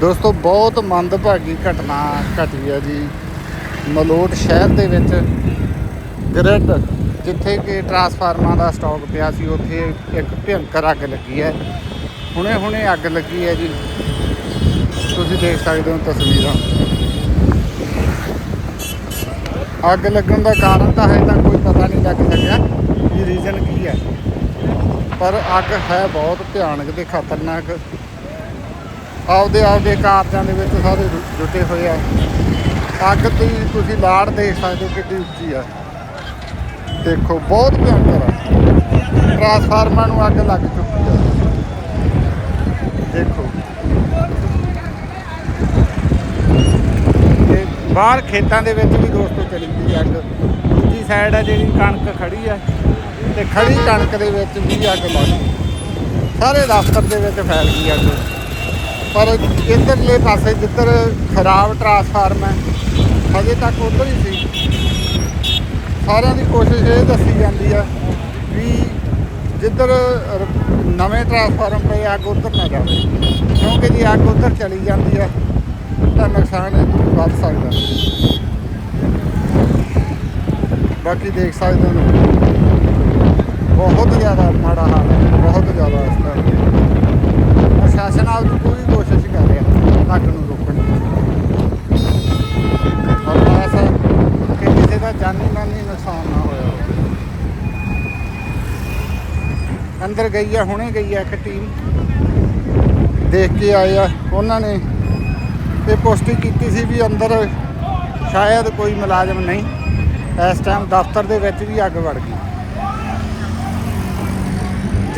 ਦੋਸਤੋ, ਬਹੁਤ ਮੰਦਭਾਗੀ ਘਟਨਾ ਘਟੀ ਹੈ ਜੀ। ਮਲੋਟ ਸ਼ਹਿਰ ਦੇ ਵਿੱਚ ਗ੍ਰਿਡ, ਜਿੱਥੇ ਕਿ ਟਰਾਂਸਫਾਰਮਰਾਂ ਦਾ ਸਟਾਕ ਪਿਆ ਸੀ, ਉੱਥੇ ਇੱਕ ਭਿਅੰਕਰ ਅੱਗ ਲੱਗੀ ਹੈ। ਹੁਣੇ ਹੁਣੇ ਅੱਗ ਲੱਗੀ ਹੈ ਜੀ। ਤੁਸੀਂ ਦੇਖ ਸਕਦੇ ਹੋ ਤਸਵੀਰਾਂ। ਅੱਗ ਲੱਗਣ ਦਾ ਕਾਰਨ ਤਾਂ ਹਜੇ ਤੱਕ ਕੋਈ ਪਤਾ ਨਹੀਂ ਲੱਗ ਸਕਿਆ ਵੀ ਰੀਜ਼ਨ ਕੀ ਹੈ। ਪਰ ਅੱਗ ਹੈ ਬਹੁਤ ਭਿਆਨਕ ਤੇ ਖਤਰਨਾਕ। ਆਪਦੇ ਆਪਦੇ ਕਾਰਜਾਂ ਦੇ ਵਿੱਚ ਸਾਰੇ ਜੁਟੇ ਹੋਏ ਆ। ਅੱਗ ਦੀ ਤੁਸੀਂ ਲਾੜ ਦੇਖ ਸਕਦੇ ਹੋ ਕਿੰਨੀ ਉੱਚੀ ਆ। ਦੇਖੋ, ਬਹੁਤ ਭਿਆਨਕ ਆ। ਟਰਾਂਸਫਾਰਮਰ ਨੂੰ ਅੱਗ ਲੱਗ ਚੁੱਕੀ ਆ। ਦੇਖੋ। ਤੇ ਬਾਹਰ ਖੇਤਾਂ ਦੇ ਵਿੱਚ ਵੀ ਦੋਸਤੋ ਚਲੀ ਗਈ ਅੱਗ। ਦੂਜੀ ਸਾਈਡ ਆ ਜਿਹੜੀ ਕਣਕ ਖੜੀ ਆ। ਤੇ ਖੜੀ ਕਣਕ ਦੇ ਵਿੱਚ ਵੀ ਅੱਗ ਲੱਗ ਗਈ। ਸਾਰੇ ਦਫ਼ਤਰ ਦੇ ਵਿੱਚ ਫੈਲ ਗਈ ਅੱਗ। ਪਰ ਇਧਰਲੇ ਪਾਸੇ ਜਿੱਧਰ ਖਰਾਬ ਟਰਾਂਸਫਾਰਮ ਹੈ, ਹਜੇ ਤੱਕ ਉਧਰ ਹੀ ਸੀ। ਸਾਰਿਆਂ ਦੀ ਕੋਸ਼ਿਸ਼ ਇਹ ਦੱਸੀ ਜਾਂਦੀ ਆ ਵੀ ਜਿੱਧਰ ਨਵੇਂ ਟਰਾਂਸਫਾਰਮ ਪਏ, ਅੱਗ ਉਧਰ ਨਾ ਜਾਵੇ। ਕਿਉਂਕਿ ਜੇ ਅੱਗ ਉਧਰ ਚਲੀ ਜਾਂਦੀ ਆ ਤਾਂ ਨੁਕਸਾਨ ਇਹ ਵੱਧ ਸਕਦਾ ਬਾਕੀ ਦੇਖ ਸਕਦੇ ਹੋ। ਬਹੁਤ ਜ਼ਿਆਦਾ ਮਾੜਾ ਹਾਲ ਹੈ, ਬਹੁਤ ਜ਼ਿਆਦਾ ਇਸ ਦਾ ਪ੍ਰਸ਼ਾਸਨ ਆਪ ਦੀ ਪੂਰੀ ਕੋਸ਼ਿਸ਼ ਕਰ ਰਿਹਾ ਅੱਗ ਨੂੰ ਰੋਕਣ ਦੀ। ਔਰ ਆਸ ਹੈ ਕਿ ਕਿਸੇ ਦਾ ਜਾਨੀ ਮਾਨੀ ਨੁਕਸਾਨ ਨਾ ਹੋਇਆ ਹੋਵੇ। ਅੰਦਰ ਗਈ ਆ, ਹੁਣੇ ਗਈ ਆ ਇੱਕ ਟੀਮ ਦੇਖ ਕੇ ਆਏ ਆ, ਉਹਨਾਂ ਨੇ ਇਹ ਪੁਸ਼ਟੀ ਕੀਤੀ ਸੀ ਵੀ ਅੰਦਰ ਸ਼ਾਇਦ ਕੋਈ ਮੁਲਾਜ਼ਮ ਨਹੀਂ। ਇਸ ਟਾਈਮ ਦਫ਼ਤਰ ਦੇ ਵਿੱਚ ਵੀ ਅੱਗ ਵੜ ਗਈ।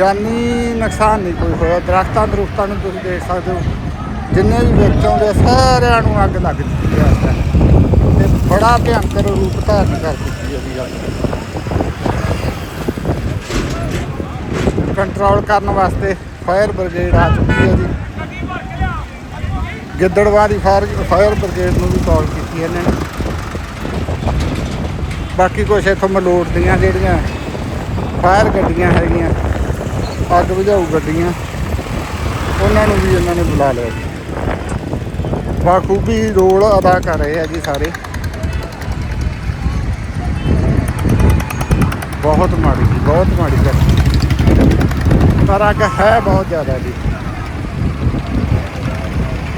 ਜਾਨੀ ਨੁਕਸਾਨ ਨਹੀਂ ਕੋਈ ਹੋਇਆ। ਦਰਖਤਾਂ ਦਰੁਖਤਾਂ ਨੂੰ ਤੁਸੀਂ ਦੇਖ ਸਕਦੇ ਹੋ। ਜਿੰਨੇ ਵੀ ਵਿੱਚ ਆਉਂਦੇ ਸਾਰਿਆਂ ਨੂੰ ਅੱਗ ਲੱਗ ਚੁੱਕੀ ਹੈ ਤੇ ਬੜਾ ਭਿਅੰਕਰ ਰੂਪ ਧਾਰਨ ਕਰ ਚੁੱਕੀ ਹੈ ਜੀ ਅੱਗ ਕੰਟਰੋਲ ਕਰਨ ਵਾਸਤੇ ਫਾਇਰ ਬ੍ਰਿਗੇਡ ਆ ਚੁੱਕੀ ਹੈ ਜੀ। ਗਿੱਦੜਵਾਦੀ ਫਾਇਰ ਫਾਇਰ ਬ੍ਰਿਗੇਡ ਨੂੰ ਵੀ ਕਾਲ ਕੀਤੀ ਇਹਨਾਂ ਨੇ। ਬਾਕੀ ਕੁਛ ਇੱਥੋਂ ਮਲੋਟ ਦੀਆਂ ਜਿਹੜੀਆਂ ਫਾਇਰ ਗੱਡੀਆਂ ਹੈਗੀਆਂ ਅੱਗ ਬੁਝਾਊ ਗੱਡੀਆਂ। ਉਹਨਾਂ ਨੂੰ ਵੀ ਇਹਨਾਂ ਨੇ ਬੁਲਾ ਲਿਆ ਜੀ। ਬਾਖੂਬੀ ਰੋਲ ਅਦਾ ਕਰ ਰਹੇ ਆ ਜੀ ਸਾਰੇ। ਬਹੁਤ ਮਾੜੀ ਜੀ, ਬਹੁਤ ਮਾੜੀ ਗੱਲ। ਪਰ ਅੱਗ ਹੈ ਬਹੁਤ ਜ਼ਿਆਦਾ ਜੀ।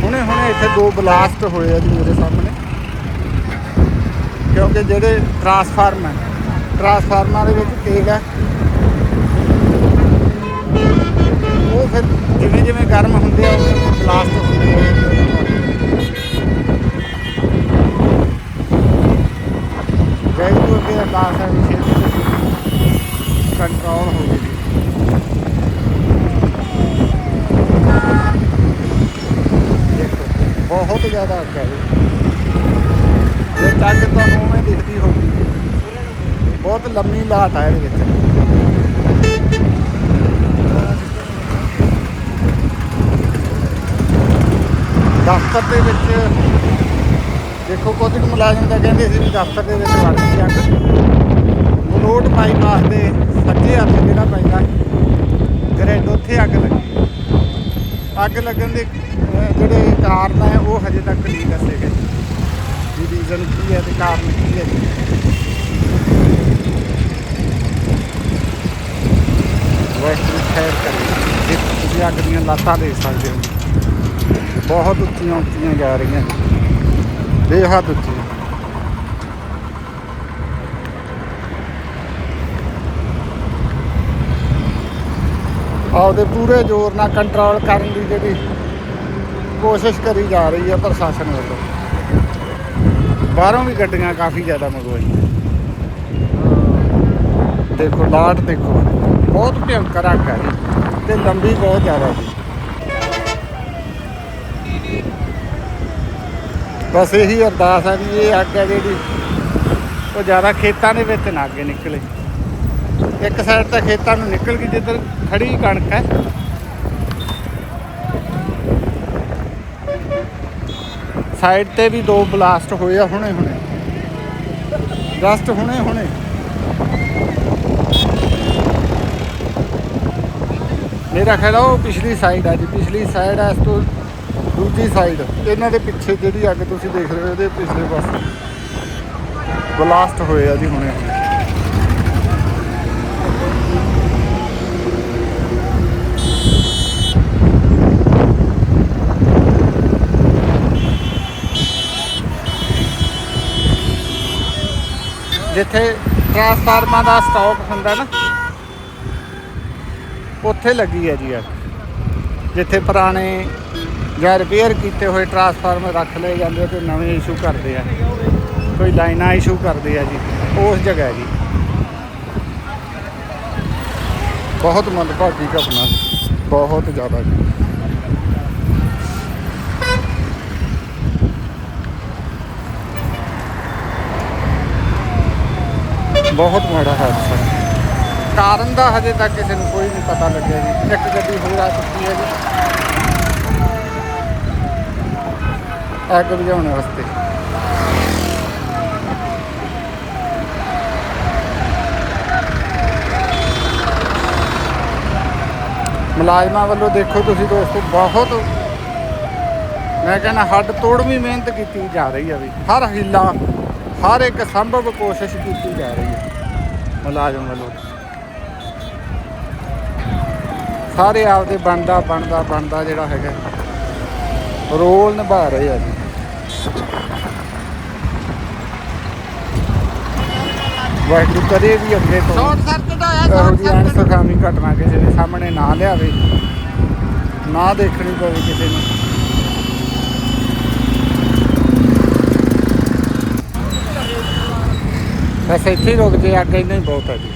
ਹੁਣੇ ਹੁਣੇ ਇੱਥੇ ਦੋ ਬਲਾਸਟ ਹੋਏ ਆ ਜੀ ਮੇਰੇ ਸਾਹਮਣੇ। ਕਿਉਂਕਿ ਜਿਹੜੇ ਟਰਾਂਸਫਾਰਮ ਹੈ ਟਰਾਂਸਫਾਰਮਰਾਂ ਦੇ ਵਿੱਚ ਤੇਲ ਹੈ। ਫਿਰ ਜਿਵੇਂ ਜਿਵੇਂ ਗਰਮ ਹੁੰਦੇ ਆ ਉਹ ਬਲਾਸਟ ਹੁੰਦੇ ਆ। ਵੈਗੂ ਅੱਗੇ ਅਰਦਾਸ ਹੈ ਵੀ ਛੇਤੀ ਕੰਟਰੋਲ ਹੋ ਜੇ ਜੀ ਦੇਖੋ, ਬਹੁਤ ਜ਼ਿਆਦਾ ਅੱਗ ਹੈ। ਜੀ ਇਹ ਅੱਗ ਤੁਹਾਨੂੰ ਉਵੇਂ ਦਿਖਦੀ ਹੋਊਗੀ। ਬਹੁਤ ਲੰਮੀ ਲਾਟ ਹੈ ਇਹਦੇ ਵਿੱਚ। ਦਫ਼ਤਰ ਦੇ ਵਿੱਚ ਦੇਖੋ ਕੁਝ ਕੁ ਮੁਲਾਜ਼ਮ ਤਾਂ ਕਹਿੰਦੇ ਸੀ ਵੀ ਦਫ਼ਤਰ ਦੇ ਵਿੱਚ ਵੜ ਗਈ ਅੱਗ ਮਲੋਟ ਬਾਈਪਾਸ ਦੇ ਸੱਜੇ ਹੱਥ ਜਿਹੜਾ ਪੈਂਦਾ, ਗ੍ਰੈਡ ਉੱਥੇ ਅੱਗ ਲੱਗੀ। ਅੱਗ ਲੱਗਣ ਦੇ ਜਿਹੜੇ ਕਾਰਨ ਹੈ, ਉਹ ਹਜੇ ਤੱਕ ਨਹੀਂ ਦੱਸੇ ਗਏ। ਵੀ ਰੀਜ਼ਨ ਕੀ ਹੈ ਤੇ ਕਾਰਨ ਕੀ ਹੈ। ਜੀ ਖੈਰ ਕਰੇ ਜੇ ਤੁਸੀਂ ਅੱਗ ਦੀਆਂ ਲਾਤਾਂ ਦੇ ਸਕਦੇ ਹੋ। ਬਹੁਤ ਉੱਚੀਆਂ ਉੱਚੀਆਂ ਜਾ ਰਹੀਆਂ। ਬੇਹੱਦ ਉੱਚੀਆਂ। ਆਪਦੇ ਪੂਰੇ ਜ਼ੋਰ ਨਾਲ ਕੰਟਰੋਲ ਕਰਨ ਦੀ ਜਿਹੜੀ ਕੋਸ਼ਿਸ਼ ਕਰੀ ਜਾ ਰਹੀ ਹੈ ਪ੍ਰਸ਼ਾਸਨ ਵੱਲੋਂ। ਬਾਹਰੋਂ ਵੀ ਗੱਡੀਆਂ ਕਾਫੀ ਜ਼ਿਆਦਾ ਮੰਗਵਾਈਆਂ। ਦੇਖੋ, ਲਾਟ ਦੇਖੋ। ਬਹੁਤ ਭਿਅੰਕਰ ਅੱਗ ਹੈ ਤੇ ਲੰਬੀ ਬਹੁਤ ਜ਼ਿਆਦਾ ਸੀ ਬਸ ਇਹੀ ਅਰਦਾਸ ਆ ਵੀ ਇਹ ਅੱਗ ਹੈ ਜਿਹੜੀ, ਉਹ ਜ਼ਿਆਦਾ ਖੇਤਾਂ ਦੇ ਵਿੱਚ ਨਾ ਅੱਗੇ ਨਿਕਲੇ। ਇੱਕ ਸਾਈਡ ਤਾਂ ਖੇਤਾਂ ਨੂੰ ਨਿਕਲ ਗਈ, ਜਿੱਧਰ ਖੜੀ ਕਣਕ ਹੈ। ਸਾਈਡ ਤੇ ਵੀ ਦੋ ਬਲਾਸਟ ਹੋਏ ਆ ਹੁਣੇ ਹੁਣੇ ਜਸਟ ਹੁਣੇ ਹੁਣੇ ਮੇਰਾ ਖਿਆਲ ਉਹ ਪਿਛਲੀ ਸਾਈਡ ਆ ਜੀ, ਪਿਛਲੀ ਸਾਈਡ ਆ ਇਸ ਤੋਂ ਦੂਜੀ ਸਾਈਡ ਇਹਨਾਂ ਦੇ ਪਿੱਛੇ ਜਿਹੜੀ ਅੱਗ ਤੁਸੀਂ ਦੇਖ ਰਹੇ ਹੋ, ਇਹਦੇ ਪਿਛਲੇ ਪਾਸੇ। ਬਲਾਸਟ ਹੋਏ ਆ ਜੀ ਹੁਣੇ। ਜਿੱਥੇ ਟਰਾਂਸਫਾਰਮਰ ਦਾ ਸਟਾਕ ਹੁੰਦਾ ਨਾ, ਉੱਥੇ ਲੱਗੀ ਹੈ ਜੀ ਅੱਗ। ਜਿੱਥੇ ਪੁਰਾਣੇ ਜਾਂ ਰਿਪੇਅਰ ਕੀਤੇ ਹੋਏ ਟਰਾਂਸਫਾਰਮਰ ਰੱਖ ਲਏ ਜਾਂਦੇ ਤੇ ਨਵੇਂ ਇਸ਼ੂ ਕਰਦੇ ਆ। ਕੋਈ ਲਾਈਨਾਂ ਇਸ਼ੂ ਕਰਦੇ ਆ ਜੀ, ਉਸ ਜਗ੍ਹਾ ਜੀ। ਬਹੁਤ ਮੰਦਭਾਗੀ ਘਟਨਾ ਬਹੁਤ ਜ਼ਿਆਦਾ ਜੀ। ਬਹੁਤ ਮਾੜਾ ਹਾਦਸਾ ਕਾਰਨ ਦਾ ਹਜੇ ਤੱਕ ਕਿਸੇ ਨੂੰ ਕੋਈ ਨਹੀਂ ਪਤਾ ਲੱਗਿਆ ਜੀ। ਇੱਕ ਗੱਡੀ ਹੋਰ ਆ ਚੁੱਕੀ ਹੈ ਜੀ। ਅੱਗ ਬੁਝਾਉਣ ਵਾਸਤੇ। ਮੁਲਾਜ਼ਮਾਂ ਵੱਲੋਂ ਦੇਖੋ ਤੁਸੀਂ ਦੋਸਤੋ, ਬਹੁਤ ਮੈਂ ਕਹਿੰਦਾ ਹੱਡ ਤੋੜਵੀਂ ਮਿਹਨਤ ਕੀਤੀ ਜਾ ਰਹੀ ਹੈ ਵੀ। ਹਰ ਹੀਲਾ, ਹਰ ਇੱਕ ਸੰਭਵ ਕੋਸ਼ਿਸ਼ ਕੀਤੀ ਜਾ ਰਹੀ ਹੈ ਮੁਲਾਜ਼ਮ ਵੱਲੋਂ। ਸਾਰੇ ਆਪਦੇ ਬਣਦਾ ਬਣਦਾ ਬਣਦਾ ਜਿਹੜਾ ਹੈਗਾ। ਰੋਲ ਨਿਭਾ ਰਹੇ ਆ ਜੀ। ਵਾਹਿਗੁਰੂ ਕਰੇ ਵੀ ਅੱਗੇ ਤੋਂ ਸ਼ਾਰਟ ਸਰਕਟ ਹੋਇਆ ਸ਼ਾਰਟ ਜਿਹੀ ਅਣਸੁਖਾਵੀ ਘਟਨਾ ਕਿਸੇ ਦੇ ਸਾਹਮਣੇ ਨਾ ਲਿਆਵੇ। ਨਾ ਦੇਖਣੀ ਪਵੇ ਕਿਸੇ ਨੂੰ। ਬਸ ਇੱਥੇ ਰੁਕ ਜੇ ਅੱਗੇ ਇੰਨਾ ਹੀ ਬਹੁਤ ਹੈ ਜੀ।